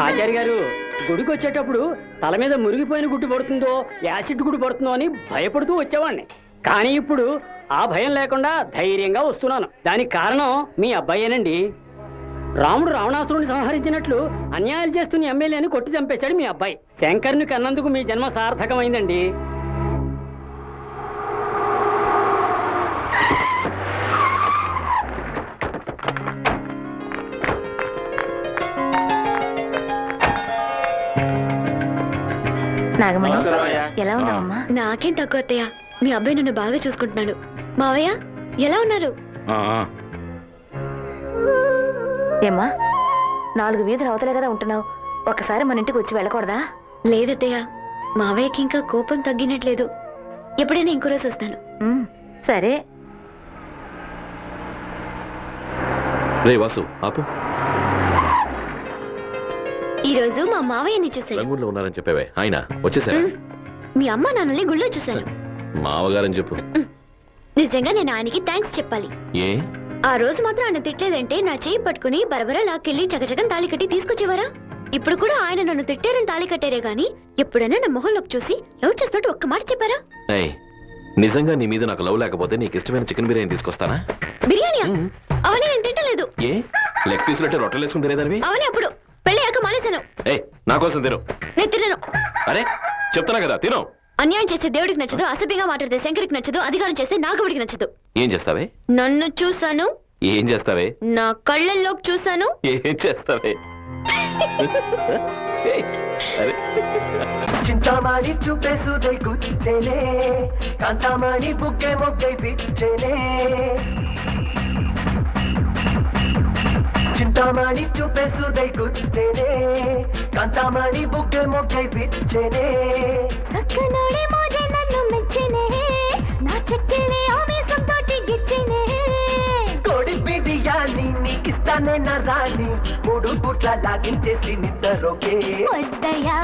ఆచార్య గారు గుడికి వచ్చేటప్పుడు తల మీద మురిగిపోయిన గుడ్డు పడుతుందో యాసిడ్ గుడ్డు పడుతుందో అని భయపడుతూ వచ్చేవాడిని కానీ ఇప్పుడు ఆ భయం లేకుండా ధైర్యంగా వస్తున్నాను. దానికి కారణం మీ అబ్బాయేనండి. రాముడు రావణాసురుని సంహరించినట్లు అన్యాయాలు చేస్తున్న ఎమ్మెల్యేని కొట్టి చంపేశాడు మీ అబ్బాయి. శంకర్ని కన్నందుకు మీ జన్మ సార్థకమైందండి. నాగమణి. ఎలా ఉన్నావమ్మా? నాకేం తక్కువ అత్తయ్య? మీ అబ్బాయి నన్ను బాగా చూసుకుంటున్నాడు. మావయ్య ఎలా ఉన్నారు. ఏమ్మా నాలుగు వీధులు అవతలే కదా ఉంటున్నావు. ఒకసారి మన ఇంటికి వచ్చి వెళ్ళకూడదా? లేదత్తయ్య మావయ్యకి ఇంకా కోపం తగ్గినట్లేదు. ఎప్పుడైనా ఇంకో రోజు వస్తాను. సరే. రే వాసు ఆపు. ఈ రోజు మా మావయ్యని చూశాను. రంగుల్లో ఉన్నారని చెప్పేవే. ఆయన వచ్చేసారా? ఉమ్, మీ అమ్మ నాన్నల్ని గుళ్ళో చూశాను. మావగారని చెప్పు. నిజంగా నేను ఆయనకి థ్యాంక్స్ చెప్పాలి. ఏ? ఆ రోజు మాత్రం ఆయన తిట్టలేదంటే నా చేయి పట్టుకుని బరబర లాక్కెళ్ళి చకచకం తాళి కట్టి తీసుకొచ్చేవారా? ఇప్పుడు కూడా ఆయన నన్ను తిట్టారని తాళి కట్టారే గాని ఎప్పుడైనా నా మొహంలోకి చూసి లవ్ చేస్తున్నట్టు ఒక్క మాట చెప్పారా? ఏయ్ నిజంగా నీ మీద నాకు లవ్ లేకపోతే నీకు ఇష్టమైన చికెన్ బిర్యానీ తీసుకొస్తానా? బిర్యానీయా? మ్మ్. అవని నేను తింటలేదు. ఏ? లెగ్ పీసులు అంటే రొట్టెలు వేసుకుని తినేదానివి? అవని అప్పుడు ఏయ్ నా కోసం తిను. నేను తినను. అరే చెప్తున్నా కదా తిను. అన్యాయం చేసే దేవుడికి నచ్చదు అసభ్యంగా మాట్లాడితే శంకరికి నచ్చదు అధికారం చేస్తే నాగవుడికి నచ్చదు. ఏం చేస్తావే? నన్ను చూశాను. ఏం చేస్తావే? నా కళ్ళల్లోకి చూశాను. ఏం చేస్తావే? చింతామణి చూపేసుదై గుచ్చేనే కాంతామణి బుక్కే మొగ్గై పిచ్చేనే చింతామణి చూపేసుదై గుచ్చేనే కాంతామణి బుక్కే మొగ్గై పిచ్చేనే. చక్కనోడే మోజే నన్ను మెచ్చినే. నా చెక్కిలే ఆవేశం తోటి గిచ్చినే. కోడి బిర్యానీ నీకిస్తానే నా రాణి. మూడు పుట్ల లాగించేసి నిద్రలోకే వద్దయా